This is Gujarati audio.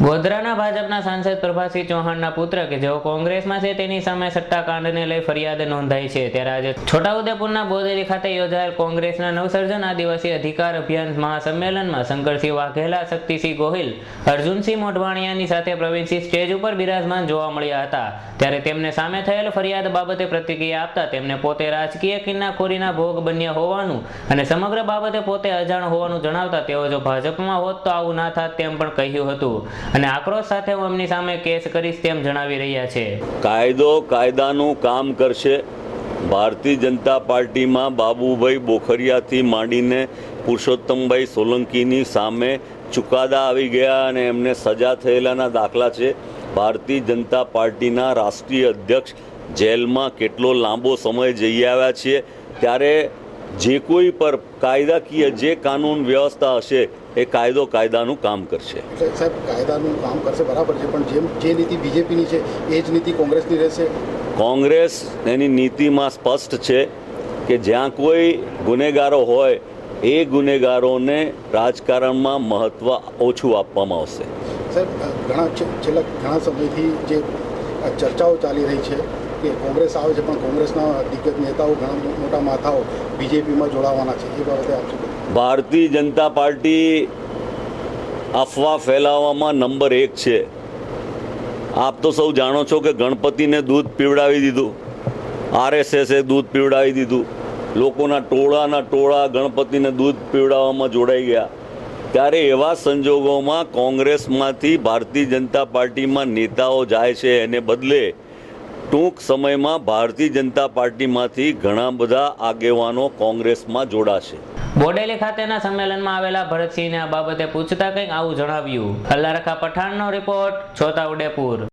ગોધરાના ભાજપના સાંસદ પ્રભાસિંહ ચૌહાણના પુત્ર કે જેઓ કોંગ્રેસમાં છે, તેની સામે સટ્ટાકાંડને લઈ ફરિયાદ નોંધાઈ છે. ત્યારે આજે છોટાઉદેપુરના બોદેરી ખાતે યોજાયેલ કોંગ્રેસના નવસર્જન આદિવાસી અધિકાર અભિયાન મહાસંમેલનમાં શંકરસિંહ વાઘેલા, શક્તિસિંહ ગોહિલ, અર્જુનસિંહ મોઢવાણિયાની સાથે પ્રવીણસિંહ સ્ટેજ ઉપર બિરાજમાન જોવા મળ્યા હતા. ત્યારે તેમને સામે થયેલ ફરિયાદ બાબતે પ્રતિક્રિયા આપતા તેમને પોતે રાજકીય કિન્નાખોરીના ભોગ બન્યા હોવાનું અને સમગ્ર બાબતે પોતે અજાણ હોવાનું જણાવતા તેઓ જો ભાજપમાં હોત તો આવું ના થાત તેમ પણ કહ્યું હતું. અને આક્રોશ સાથે હું એમની સામે કેસ કરીશ તેમ જણાવી રહ્યા છે. કાયદો કાયદાનું કામ કરશે. ભારતીય જનતા પાર્ટીમાં બાબુભાઈ બોખરિયાથી માંડીને પુરુષોત્તમભાઈ સોલંકીની સામે ચુકાદા આવી ગયા અને એમને સજા થયેલાના દાખલા છે. ભારતીય જનતા પાર્ટીના રાષ્ટ્રીય અધ્યક્ષ જેલમાં કેટલો લાંબો સમય જઈ આવ્યા છીએ. ત્યારે જે કોઈ પર કાયદાકીય જે કાનૂન વ્યવસ્થા હશે એ કાયદો કાયદાનું કામ કરશે. સાહેબ કાયદાનું કામ કરશે બરાબર છે પણ જેમ જે નીતિ બીજેપીની છે એ જ નીતિ કોંગ્રેસની રહેશે? કોંગ્રેસ એની નીતિમાં સ્પષ્ટ છે કે જ્યાં કોઈ ગુનેગારો હોય એ ગુનેગારોને રાજકારણમાં મહત્ત્વ ઓછું આપવામાં આવશે. સાહેબ ઘણા છેલ્લા ઘણા સમયથી જે ચર્ચાઓ ચાલી રહી છે કે કોંગ્રેસ આવે છે, પણ કોંગ્રેસના દિગ્ગજ નેતાઓ ઘણા મોટા માથાઓ બીજેપીમાં જોડાવાના છે. એ બાબતે આપ ભારતીય જનતા પાર્ટી અફવા ફેલાવવામાં નંબર એક છે. આપ તો સૌ જાણો છો કે ગણપતિને દૂધ પીવડાવી દીધું, આરએસએસે દૂધ પીવડાવી દીધું, લોકોના ટોળાના ટોળા ગણપતિને દૂધ પીવડાવવામાં જોડાઈ ગયા. ત્યારે એવા સંજોગોમાં કોંગ્રેસમાંથી ભારતીય જનતા પાર્ટીમાં નેતાઓ જાય છે, એને બદલે ટૂંક સમયમાં ભારતીય જનતા પાર્ટીમાંથી ઘણા બધા આગેવાનો કોંગ્રેસમાં જોડાશે. બોડેલી ખાતેના સંમેલનમાં આવેલા ભરતસિંહને આ બાબતે પૂછતા કંઈક આવું જણાવ્યું. અલ્લારખા પઠાણનો રિપોર્ટ છોટાઉદેપુર